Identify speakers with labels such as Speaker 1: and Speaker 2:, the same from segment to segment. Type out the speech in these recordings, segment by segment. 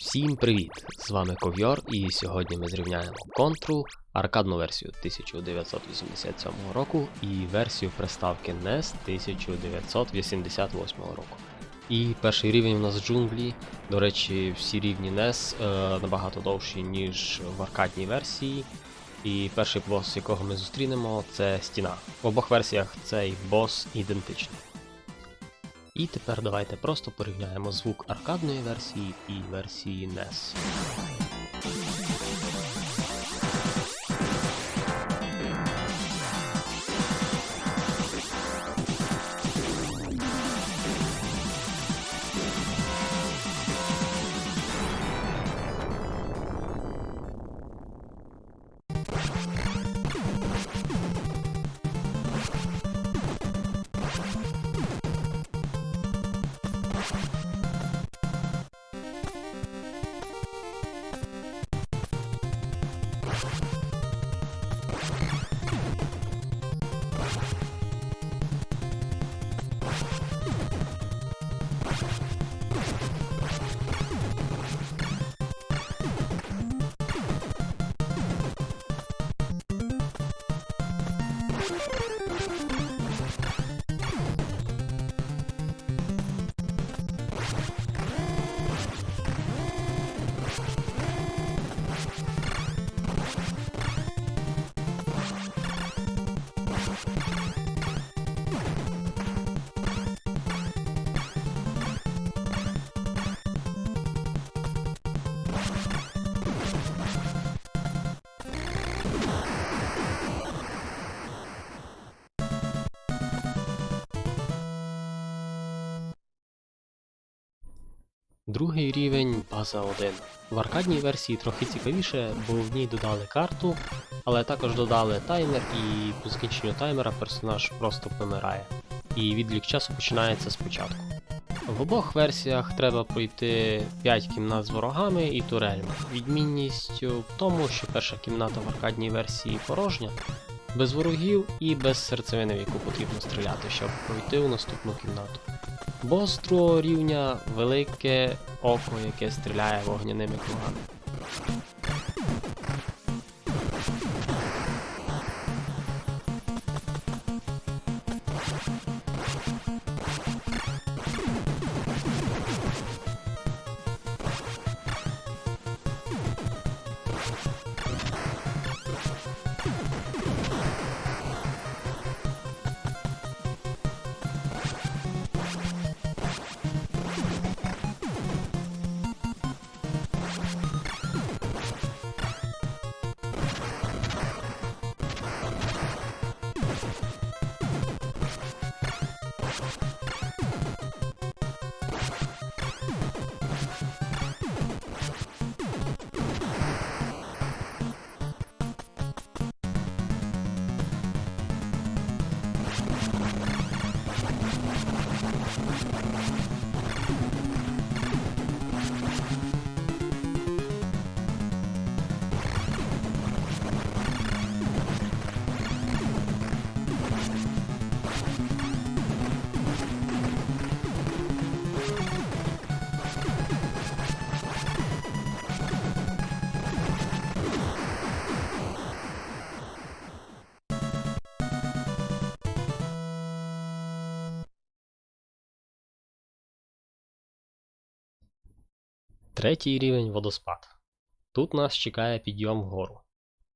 Speaker 1: Всім привіт! З вами Ковьор, і сьогодні ми зрівняємо контру, аркадну версію 1987 року і версію приставки NES 1988 року. І перший рівень у нас джунглі. До речі, всі рівні NES е, набагато довші, ніж в аркадній версії. І перший бос, якого ми зустрінемо, це стіна. В обох версіях цей бос ідентичний. І тепер давайте просто порівняємо звук аркадної версії і версії NES. Thank you. Другий рівень база 1. В аркадній версії трохи цікавіше, бо в ній додали карту, але також додали таймер і по закінченню таймера персонаж просто помирає. І відлік часу починається спочатку. В обох версіях треба пройти 5 кімнат з ворогами і турельми. Відмінність в тому, що перша кімната в аркадній версії порожня, без ворогів і без серцевини, в яку потрібно стріляти, щоб пройти у наступну кімнату. Бос другого рівня велике око, яке стріляє вогняними кругами. Третій рівень водоспад. Тут нас чекає підйом вгору.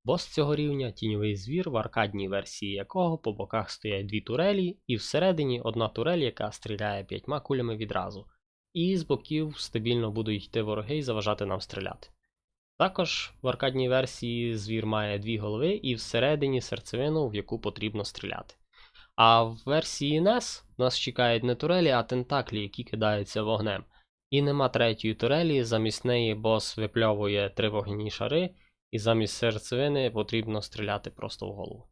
Speaker 1: Бос цього рівня тіньовий звір, в аркадній версії якого по боках стоять дві турелі, і всередині одна турель, яка стріляє п'ятьма кулями відразу. І з боків стабільно будуть йти вороги і заважати нам стріляти. Також в аркадній версії звір має дві голови і всередині серцевину, в яку потрібно стріляти. А в версії NES нас чекають не турелі, а тентаклі, які кидаються вогнем. І нема третьої турелі, замість неї бос випльовує три вогні шари, і замість серцевини потрібно стріляти просто в голову.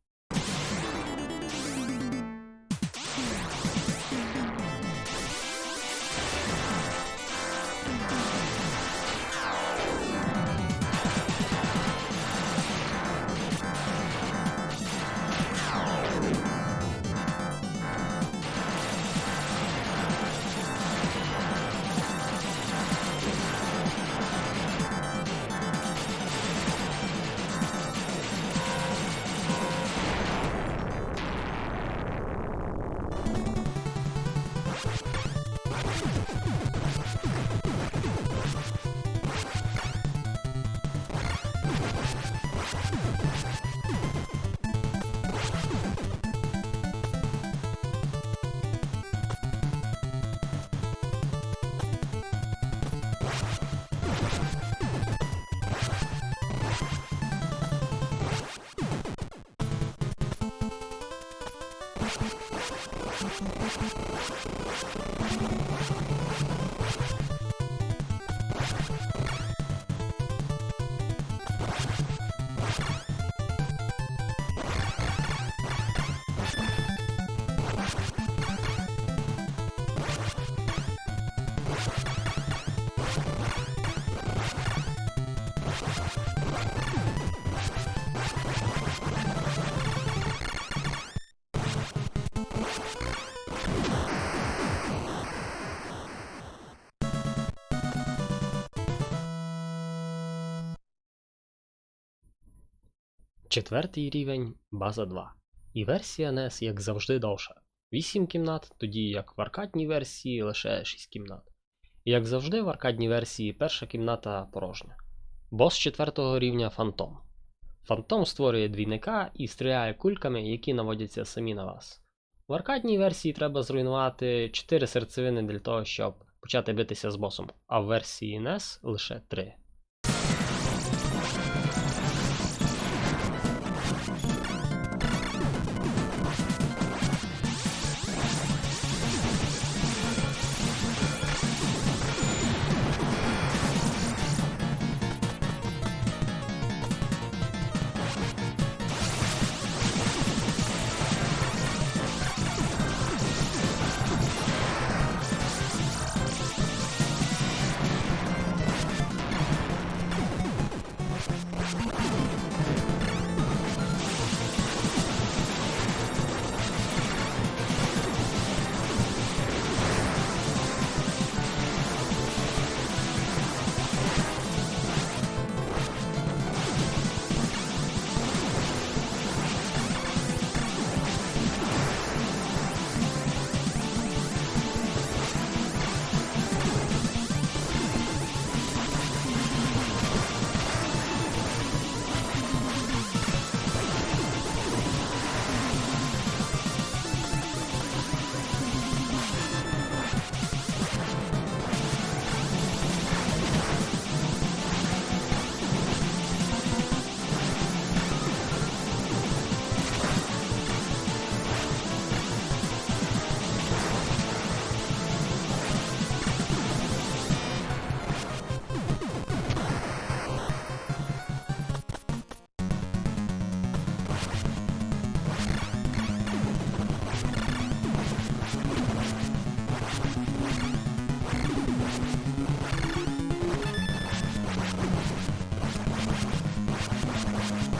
Speaker 1: Четвертий рівень база 2. І версія NES, як завжди, довша. 8 кімнат, тоді як в аркадній версії лише 6 кімнат. І як завжди, в аркадній версії перша кімната порожня. Бос четвертого рівня Фантом. Фантом створює двійника і стріляє кульками, які наводяться самі на вас. В аркадній версії треба зруйнувати 4 серцевини для того, щоб почати битися з босом, а в версії NES лише 3.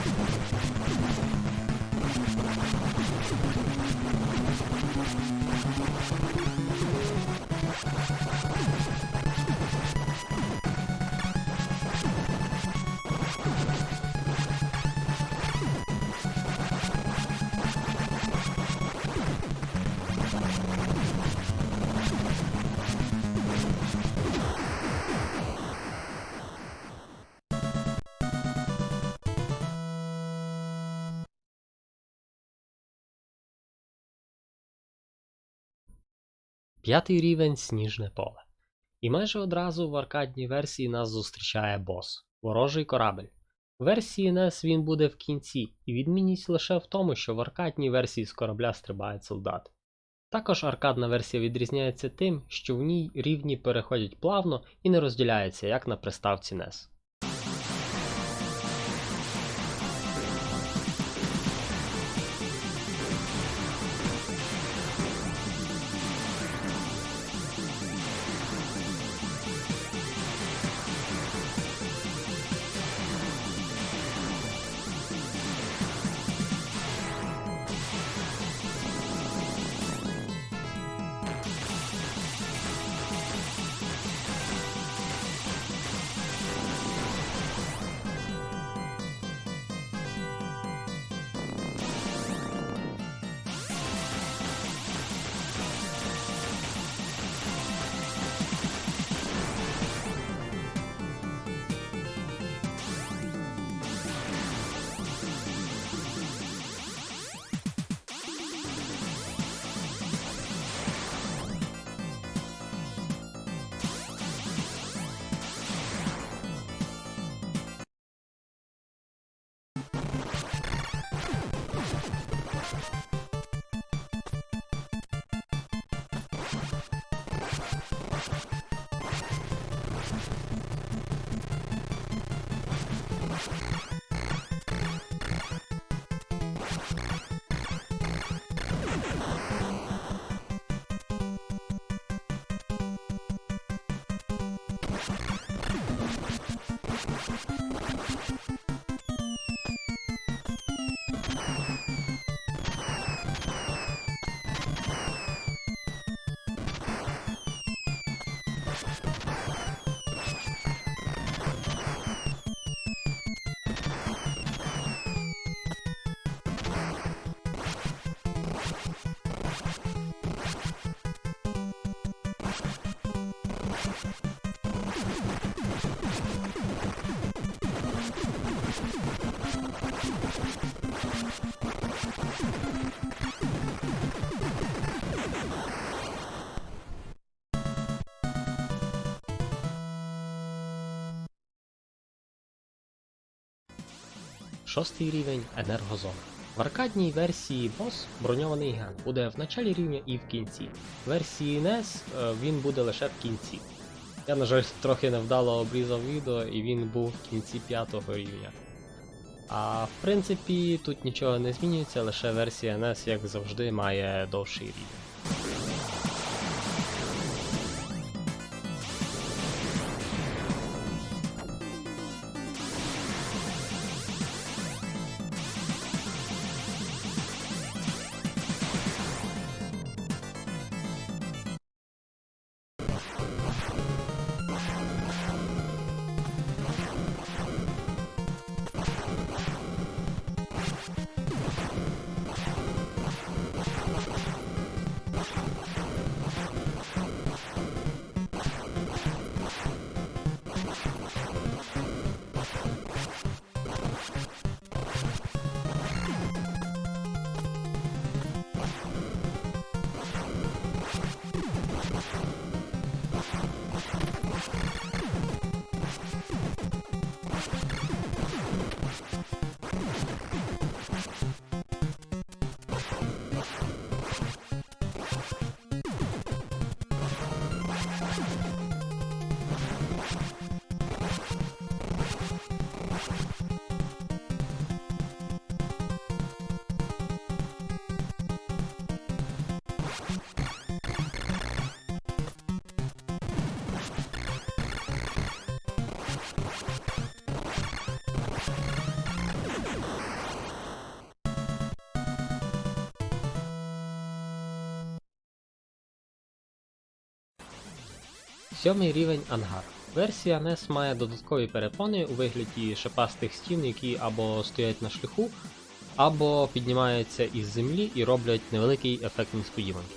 Speaker 1: Let's go. П'ятий рівень сніжне поле. І майже одразу в аркадній версії нас зустрічає бос ворожий корабель. В версії NES він буде в кінці, і відмінність лише в тому, що в аркадній версії з корабля стрибають солдати. Також аркадна версія відрізняється тим, що в ній рівні переходять плавно і не розділяються, як на приставці NES. Шостий рівень енергозона. В аркадній версії бос броньований ген буде в началі рівня і в кінці. В версії NES е, він буде лише в кінці. Я, на жаль, трохи невдало обрізав відео, і він був в кінці п'ятого рівня. А в принципі, тут нічого не змінюється, лише версія NES, як завжди, має довший рівень. Сьомий рівень ангар. Версія NES має додаткові перепони у вигляді шипастих стін, які або стоять на шляху, або піднімаються із землі і роблять невеликий ефект несподіванки.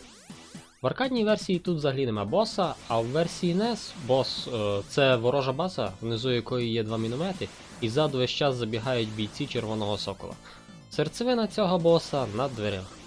Speaker 1: В аркадній версії тут взагалі нема боса, а в версії NES бос е, це ворожа база, внизу якої є два міномети, і ззаду весь час забігають бійці червоного сокола. Серцевина цього боса на дверях.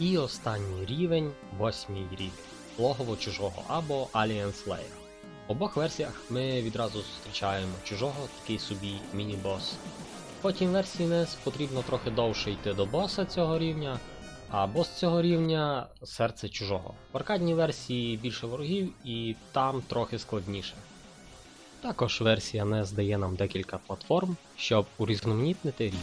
Speaker 1: І останній рівень, восьмий рівень логово чужого або Alien Slayer. В обох версіях ми відразу зустрічаємо чужого, такий собі міні-бос. Потім версії NES потрібно трохи довше йти до боса цього рівня, а бос цього рівня серце чужого. В аркадній версії більше ворогів і там трохи складніше. Також версія NES дає нам декілька платформ, щоб урізноманітнити рівень.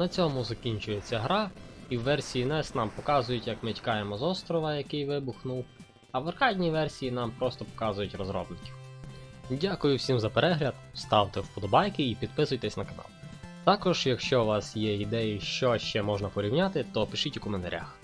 Speaker 1: На цьому закінчується гра, і в версії NES нам показують, як ми тікаємо з острова, який вибухнув, а в аркадній версії нам просто показують розробників. Дякую всім за перегляд, ставте вподобайки і підписуйтесь на канал. Також, якщо у вас є ідеї, що ще можна порівняти, то пишіть у коментарях.